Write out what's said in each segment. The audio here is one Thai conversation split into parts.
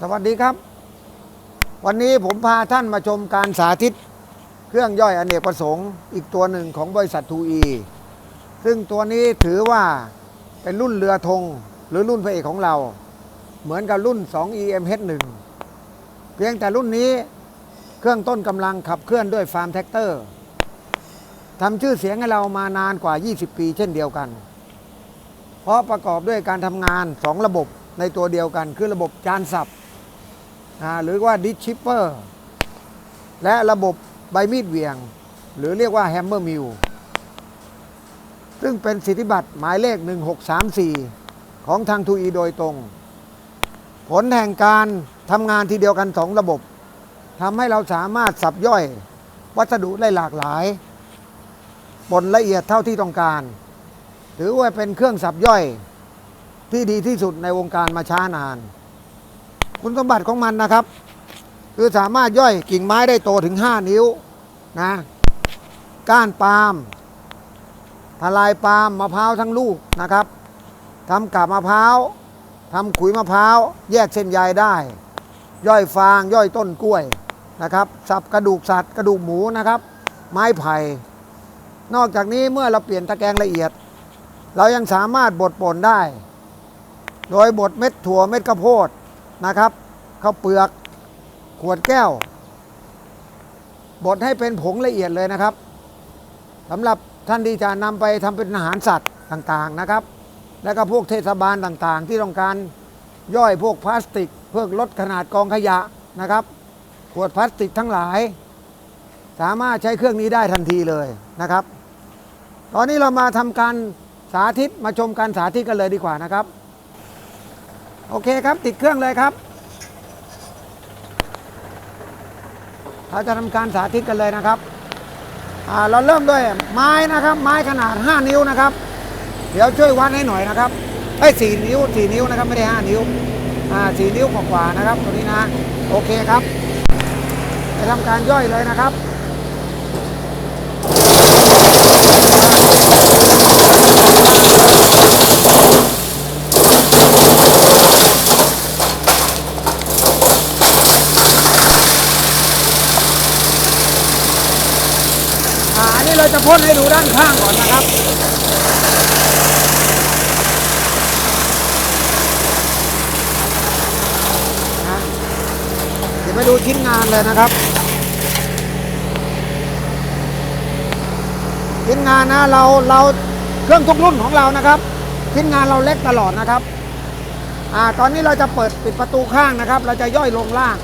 สวัสดีครับ วันนี้ผมพาท่านมาชมการสาธิต เครื่องย่อยอเนกประสงค์ อีกตัวหนึ่งของบริษัททูอีซึ่งตัวนี้ถือว่าเป็นรุ่นเรือธงหรือรุ่นพระเอกของเรา เหมือนกับรุ่น 2 EMH1 เพียงแต่รุ่นนี้เครื่องต้นกำลังขับเคลื่อนด้วยฟาร์มแท็กเตอร์ทำชื่อเสียงให้เรามานานกว่า 20 ปีเช่นเดียวกัน เพราะประกอบด้วยการทำงาน 2 ระบบในตัวเดียวกัน คือระบบจานสับ หรือว่าดิชชิปเปอร์และระบบใบมีดเวียง หรือเรียกว่าแฮมเมอร์มิลซึ่งเป็นสิทธิบัตรหมายเลข 1634 ของทางทูอีโดยตรง ผลแห่งการทำงานทีเดียวกันสองระบบทำให้เราสามารถสับย่อย วัสดุได้หลากหลายปนละเอียดเท่าที่ต้องการ ถือว่าเป็นเครื่องสับย่อยที่ดีที่สุดในวงการมาช้านาน คุณสมบัติของมันนะครับ คือสามารถย่อยกิ่งไม้ได้โตถึง 5 นิ้วนะก้านปาล์มทลายปาล์มมะพร้าวทั้งลูกนะครับทำกาบมะพร้าวทำขุยมะพร้าวแยกเส้นใยได้ ย่อยฟางย่อยต้นกล้วยนะครับสับกระดูกสัตว์กระดูกหมูนะครับ ไม้ไผ่นอกจากนี้เมื่อเราเปลี่ยนตะแกรงละเอียด เรายังสามารถบดป่นได้ โดยบดเม็ดถั่วเม็ดข้าวโพดนะครับ ข้าวเปลือก ขวดแก้ว บดให้เป็นผงละเอียดเลยนะครับสำหรับท่านที่จะนำไปทำเป็นอาหารสัตว์ต่างๆนะครับ แล้วก็พวกเทศบาลต่างๆ ที่ต้องการย่อยพวกพลาสติก เพื่อลดขนาดกองขยะนะครับ ขวดพลาสติกทั้งหลาย สามารถใช้เครื่องนี้ได้ทันทีเลยนะครับ ตอนนี้เรามาทำการสาธิตมาชมการสาธิตกันเลยดีกว่านะครับ โอเคครับติดเครื่องเลยครับ เราจะทำการสาธิตกันเลยนะครับเราเริ่มด้วยไม้นะครับ ไม้ขนาด 5 นิ้วนะครับ เดี๋ยวช่วยวัดให้หน่อยนะครับไอ้สี่นิ้วสี่นิ้วนะครับไม่ได้ 5 นิ้วสี่นิ้วกว่าๆนะครับตัวนี้นะโอเคครับจะทำการย่อยเลยนะครับ อ่าอั นี้เราจะพ่นให้ดูด้านข้างก่อนนะครับเดี๋ยวไปดูชิ้นงานเลยนะครับ ชิ้นงานนะเราเราเครื่องทุกรุ่นของเรานะครับ ชิ้นงานเราเล็กตลอดนะครับอ่าตอนนี้เราจะเปิดปิดประตูข้างนะครับ เราจะย่อยลงล่าง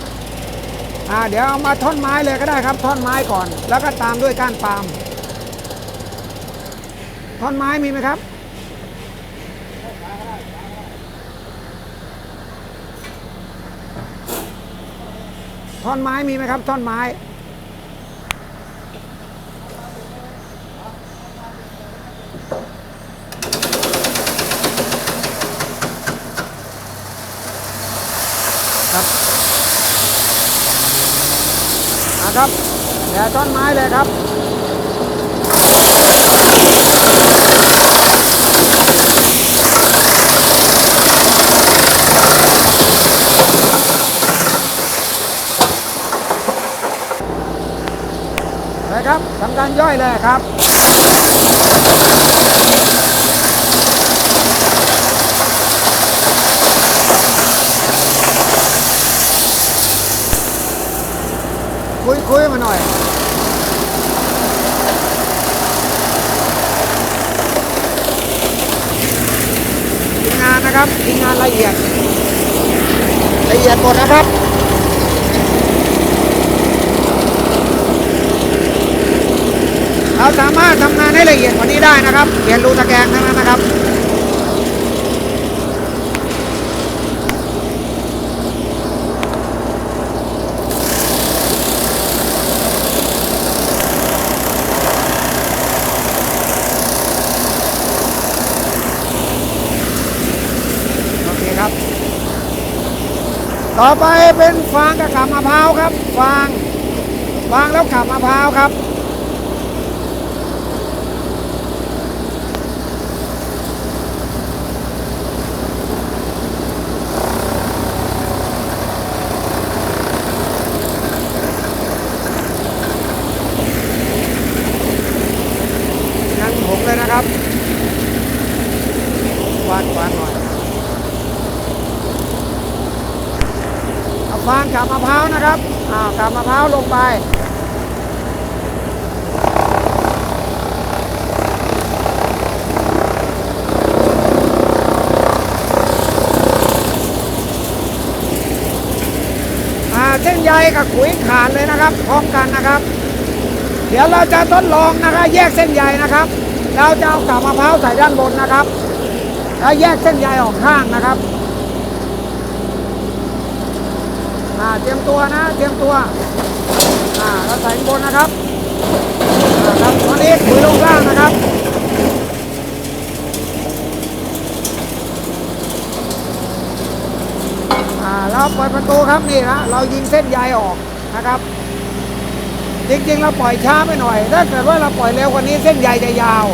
อ่าเดี๋ยวเอามาท่อนไม้เลยก็ได้ครับ ท่อนไม้ก่อน แล้วก็ตามด้วยก้านปาล์ม ท่อนไม้มีไหมครับ ท่อนไม้มีไหมครับ ท่อนไม้ ครับนะครับแย่ท่อนไม้เลยครับ นะครับ ทำการย่อยเลยครับ คุยคุยมาหน่อยทีมงานนะครับทีมงานละเอียดละเอียดหมดนะครับ เราสามารถทำงานให้ละเอียดกว่านี้ได้นะครับเปลี่ยนรูตะแกรงทั้งนั้นนะครับโอเคครับต่อไปเป็นฟางกับขับมะพร้าวครับ ฟาง ฟางแล้วขับมะพร้าวครับ ฟาบมะพร้าวนะครับอ่ากับมะพร้าวลงไปอ่าเส้นใยกับขุยขาดเลยนะครับพร้อมกันนะครับ เดี๋ยวเราจะทดลองนะครับแยกเส้นใยนะครับ เราจะเอากับมะพร้าวใส่ด้านบนนะครับ แล้วแยกเส้นใยออกข้างนะครับ อ่าเตรียมตัวนะ เตรียมตัวอ่าเราใส่บนนะครับอ่าครับตอนนี้ขุยลงล่างนะครับอ่าเราเปิดประตูครับนี่นะเรายิงเส้นใยออกนะครับ จริงๆเราปล่อยช้าไปหน่อย ถ้าเกิดว่าเราปล่อยเร็วกว่านี้เส้นใยจะยาว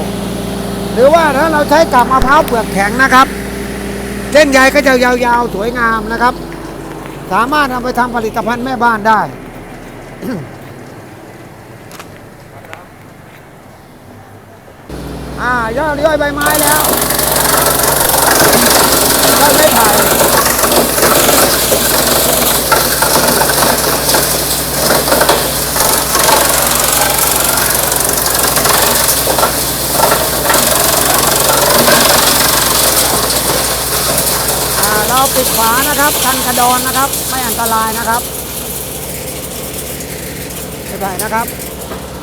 หรือว่าถ้าเราใช้กับมะพร้าวเปลือกแข็งนะครับ เส้นใยก็จะยาวๆสวยงามนะครับ สามารถนำไปทำผลิตภัณฑ์แม่บ้านได้ อ่าย่อยย่อยใบไม้แล้วยอยไม้ไผ่ อ่าเรา ปิดขวานะครับกันกระดอนนะครับ ไม่อันตรายนะครับไม่ไผ่นะครับ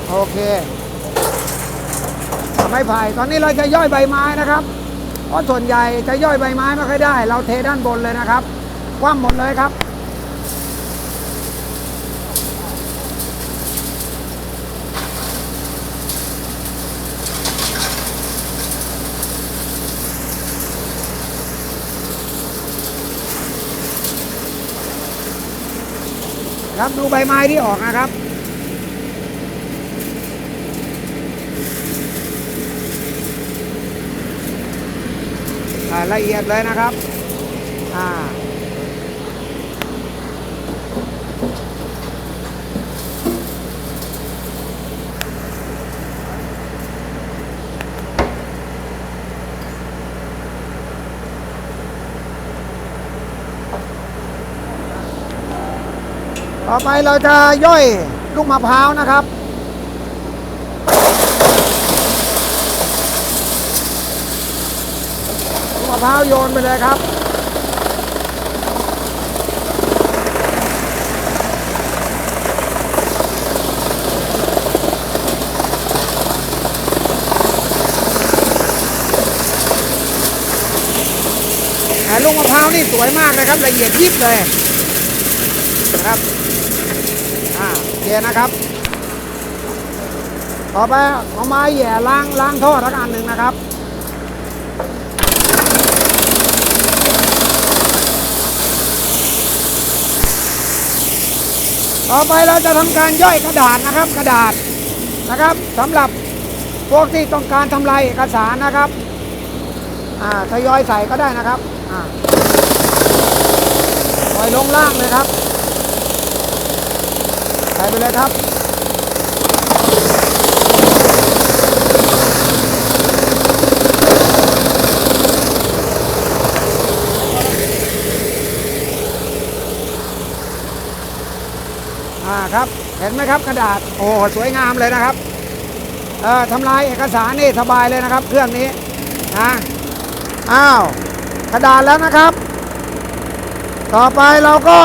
โอเคไม่ไผ่ตอนนี้เราจะย่อยใบไม้นะครับเพราะส่วนใหญ่จะย่อยใบไม้ไม่ค่อยได้ เราเทด้านบนเลยนะครับ คว่ำหมดเลยครับ ครับดูใบไม้ที่ออกนะครับ ละเอียดเลยนะครับ อ่า ต่อไปเราจะย่อยลูกมะพร้าวนะครับลูกมะพร้าวโยนไปเลยครับลูกมะพร้าวนี่สวยมากเลยครับ ละเอียดยิบเลยนะครับ อ่าโอเคนะครับ ต่อไปเอาไม้แหย่ล้างล้างท่อทักอันหนึ่งนะครับต่อไปเราจะทำการย่อยกระดาษนะครับ กระดาษนะครับสำหรับพวกที่ต้องการทำลายเอกสารนะครับอ่าทยอยใส่ก็ได้นะครับอ่าปล่อยลงล่างเลยครับ ส่ไปเลยครับอ่าครับเห็นไหมครับกระดาษโอ้สวยงามเลยนะครับเอ่อทำลายเอกสารนี่สบายเลยนะครับ เครื่องนี้นะอ้าวกระดาษแล้วนะครับ ต่อไปเราก็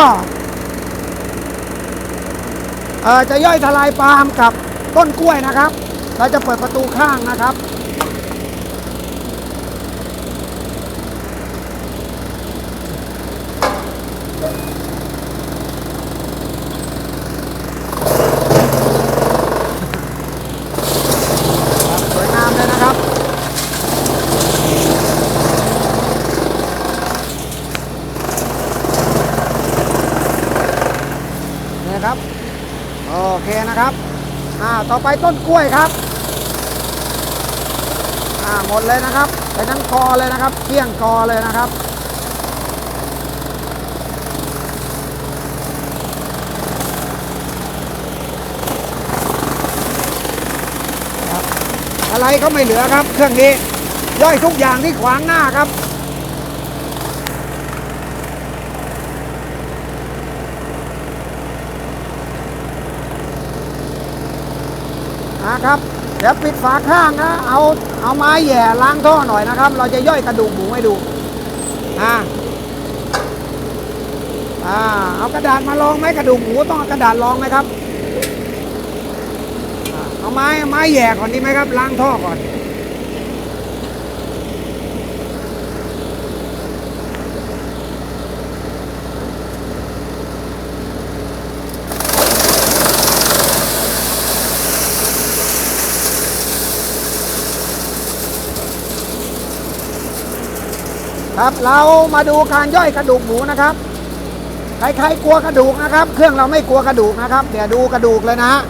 จะย่อยทลายปาล์มกับต้นกล้วยนะครับ เราจะเปิดประตูข้างนะครับครับสวยงามเลยนะครับ นี่ครับ โอเค นะครับ อ่า ต่อไปต้นกล้วยครับ อ่า หมดเลยนะครับไปทั้งกอเลยนะครับเกลี้ยงกอเลยนะครับอะไรก็ไม่เหลือครับ เครื่องนี้ย่อยทุกอย่างที่ขวางหน้าครับ นะครับ เดี๋ยวปิดฝาข้างนะ เอาเอาไม้แหย่ล้างท่อหน่อยนะครับ เราจะย่อยกระดูกหมูให้ดูอ่าอ่าเอากระดาษมาลองไหมกระดูกหมูต้องเอากระดาษรองไหมครับ เอาไม้ไม้แหย่ก่อนดีไหมครับ ล้างท่อก่อน ครับ เรามาดูการย่อยกระดูกหมูนะครับ ใครๆกลัวกระดูกนะครับ เครื่องเราไม่กลัวกระดูกนะครับ เดี๋ยวดูกระดูกเลยนะฮะ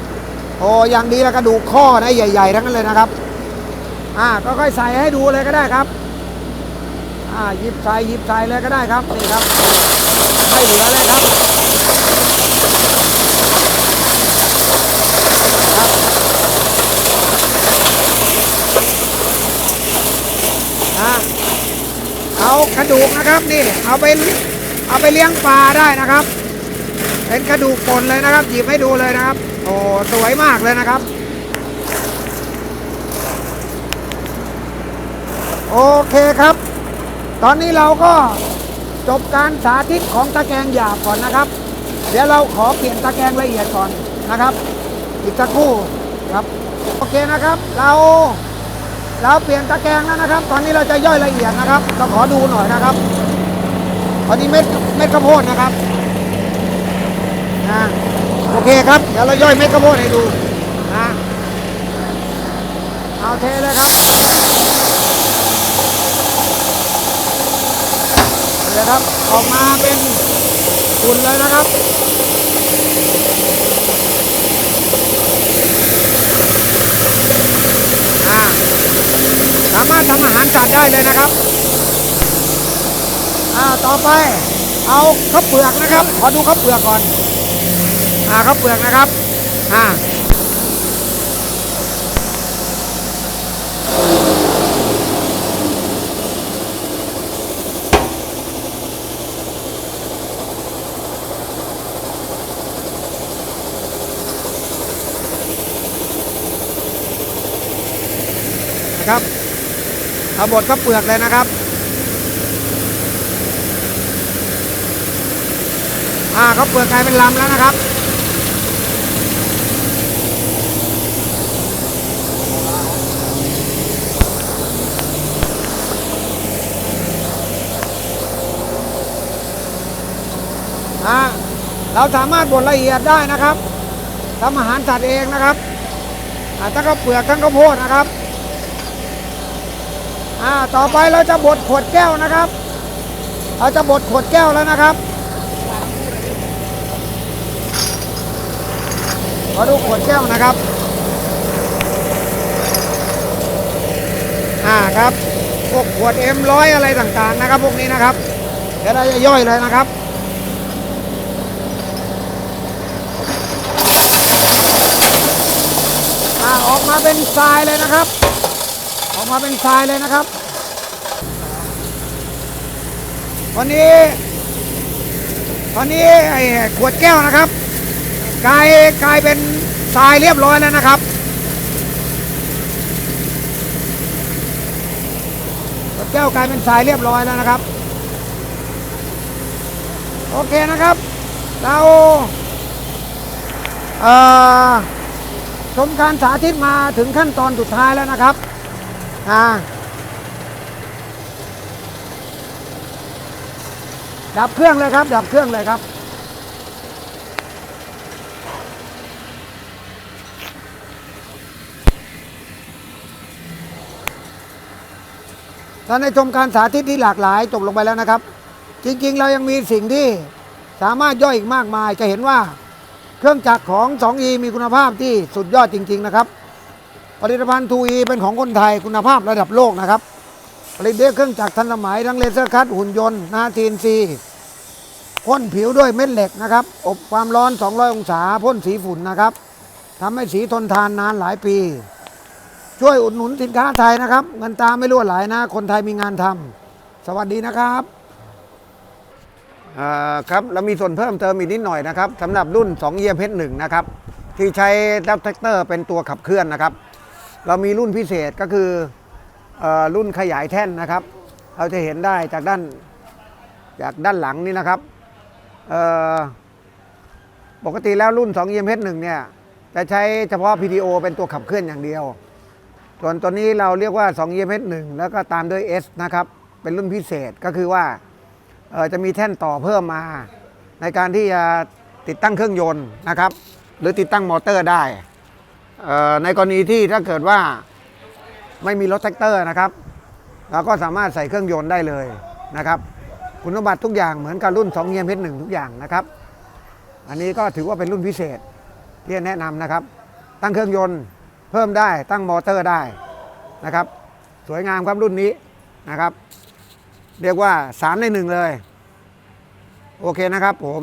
โอ้อย่างดีละกระดูกข้อนะใหญ่ ๆ ทั้งนั้นเลยนะครับ อ่าก็ค่อยใส่ให้ดูเลยก็ได้ครับ อ่าหยิบใส่หยิบใส่เลยก็ได้ครับนี่ครับไม่เหลือเลยครับอ่า เอา กระดูกนะครับนี่เอาไปเอาไปเลี้ยงปลาได้นะครับ เป็นกระดูกปนเลยนะครับ หยิบให้ดูเลยนะครับ โอ้สวยมากเลยนะครับ โอเคครับ ตอนนี้เราก็จบการสาธิตของตะแกรงหยาบก่อนนะครับ เดี๋ยวเราขอเปลี่ยนตะแกรงละเอียดก่อนนะครับ อีกสักครู่ครับ โอเคนะครับ เรา เราเปลี่ยนตะแกรงแล้วนะครับ ตอนนี้เราจะย่อยละเอียดนะครับเราขอดูหน่อยนะครับตอนนี้เม็ดเม็ดข้าวโพดนะครับนะโอเคครับเดี๋ยวเราย่อยเม็ดข้าวโพดให้ดูนะเอาเทเลยครับเลยครับออกมาเป็นฝุ่นเลยนะครับ อ่า สามารถทำอาหารสัตว์ได้เลยนะครับ อ่าต่อไปเอาข้าวเปลือกนะครับ ขอดูข้าวเปลือกก่อน อ่าข้าวเปลือกนะครับ อ่านะครับ เอาบดข้าวเปลือกเลยนะครับ อ่าข้าวเปลือกกลายเป็นลำแล้วนะครับอ่าเราสามารถบดละเอียดได้นะครับทำอาหารสัตว์เองนะครับอ่าทั้งข้าวเปลือกทั้งข้าวโพดนะครับ อ่าต่อไปเราจะบดขวดแก้วนะครับ เราจะบดขวดแก้วแล้วนะครับขอดูขวดแก้วนะครับ อ่าครับพวกขวดเอ็มร้อยอะไรต่างๆนะครับ พวกนี้นะครับ เดี๋ยวเราจะย่อยเลยนะครับอ่าออกมาเป็นทรายเลยนะครับ ออกมาเป็นทรายเลยนะครับ วันนี้ ตอนนี้ไอ้ขวดแก้วนะครับกลายกลายเป็นทรายเรียบร้อยแล้วนะครับ ขวดแก้วกลายเป็นทรายเรียบร้อยแล้วนะครับ โอเคนะครับ เราเอ่อชมการสาธิตมาถึงขั้นตอนสุดท้ายแล้วนะครับ อ่า ดับเครื่องเลยครับ ดับเครื่องเลยครับ ท่านได้ชมการสาธิตที่หลากหลายจบลงไปแล้วนะครับ จริงๆ เรายังมีสิ่งที่สามารถย่อยอีกมากมาย จะเห็นว่าเครื่องจักรของ 2E มีคุณภาพที่สุดยอดจริง ๆ นะครับ ผลิตภัณฑ์ 2E เป็นของคนไทยคุณภาพระดับโลกนะครับผลิตด้วยเครื่องจักรทันสมัยทั้งเลเซอร์คัตหุ่นยนต์นาทีนซี พ่นผิวด้วยเม็ดเหล็กนะครับ อบความร้อน 200 องศาพ่นสีฝุ่นนะครับทำให้สีทนทานนานหลายปี ช่วยอุดหนุนสินค้าไทยนะครับ เงินตาไม่รั่วไหลนะ คนไทยมีงานทำสวัสดีนะครับครับเรามีส่วนเพิ่มเติมอีกนิดหน่อยนะครับสำหรับรุ่น 2 เยียเพชรหนึ่งนะครับ ที่ใช้ดับแท็กเตอร์เป็นตัวขับเคลื่อนนะครับ เรามีรุ่นพิเศษก็คือเออรุ่นขยายแท่นนะครับ เราจะเห็นได้จากด้านจากด้านหลังนี่นะครับ ปกติแล้วรุ่น 2 EMH 1 เนี่ยจะใช้เฉพาะ PTO เป็นตัวขับเคลื่อนอย่างเดียว ส่วนตัวนี้เราเรียกว่า 2 EMH 1 แล้วก็ตามด้วย S นะครับ เป็นรุ่นพิเศษก็คือว่าจะมีแท่นต่อเพิ่มมา ในการที่จะติดตั้งเครื่องยนต์นะครับ หรือติดตั้งมอเตอร์ได้ ในกรณีที่ถ้าเกิดว่าไม่มีรถแท็กเตอร์นะครับ เราก็สามารถใส่เครื่องยนต์ได้เลยนะครับ คุณสมบัติทุกอย่างเหมือนกับรุ่น2 e m h 1ทุกอย่างนะครับ อันนี้ก็ถือว่าเป็นรุ่นพิเศษที่แนะนำนะครับ ตั้งเครื่องยนต์เพิ่มได้ตั้งมอเตอร์ได้นะครับ สวยงามครับรุ่นนี้นะครับ เรียกว่า 3 ใน1เลย โอเคนะครับผม